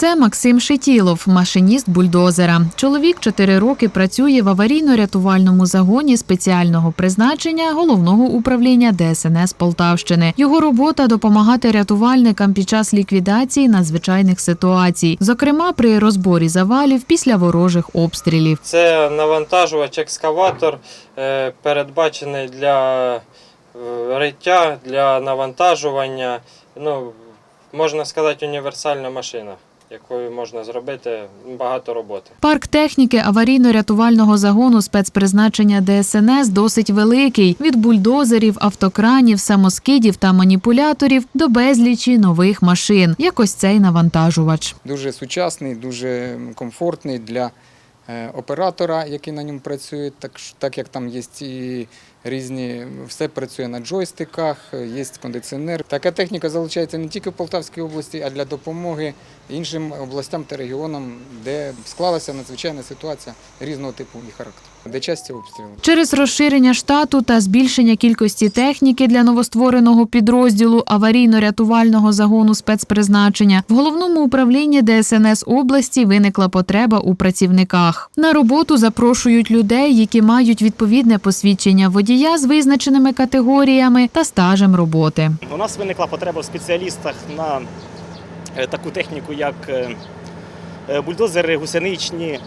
Це Максим Шитілов, машиніст бульдозера. Чоловік чотири роки працює в аварійно-рятувальному загоні спеціального призначення головного управління ДСНС Полтавщини. Його робота допомагати рятувальникам під час ліквідації надзвичайних ситуацій, зокрема при розборі завалів після ворожих обстрілів. Це навантажувач екскаватор, е, передбачений для е, риття, для навантажування. Ну, можна сказати, універсальна машина, якою можна зробити багато роботи. Парк техніки аварійно-рятувального загону спецпризначення ДСНС досить великий від бульдозерів, автокранів, самоскидів та маніпуляторів до безлічі нових машин, як ось цей навантажувач. Дуже сучасний, дуже комфортний для оператора, який на ньому працює, так, так як там є і різні, все працює на джойстиках, е, є кондиціонер. Така техніка залучається не тільки в Полтавській області, а для допомоги іншим областям та регіонам, де склалася надзвичайна ситуація різного типу і характеру, де часті обстріли. Через розширення штату та збільшення кількості техніки для новоствореного підрозділу аварійно-рятувального загону спецпризначення в головному управлінні ДСНС області виникла потреба у працівниках. На роботу запрошують людей, які мають відповідне посвідчення водія з визначеними категоріями та стажем роботи. У нас виникла потреба в спеціалістах на е, таку техніку, як е, е, бульдозери гусеничні,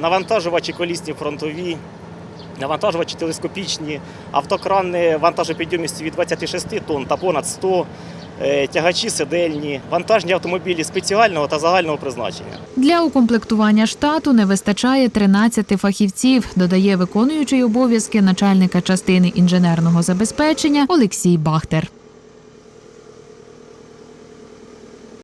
навантажувачі колісні фронтові, навантажувачі телескопічні, автокрани вантажопідйомістю від 26 тонн та понад 100, е, тягачі сидельні, вантажні автомобілі спеціального та загального призначення. Для укомплектування штату не вистачає 13 фахівців, додає виконуючий обов'язки начальника частини інженерного забезпечення Олексій Бахтер.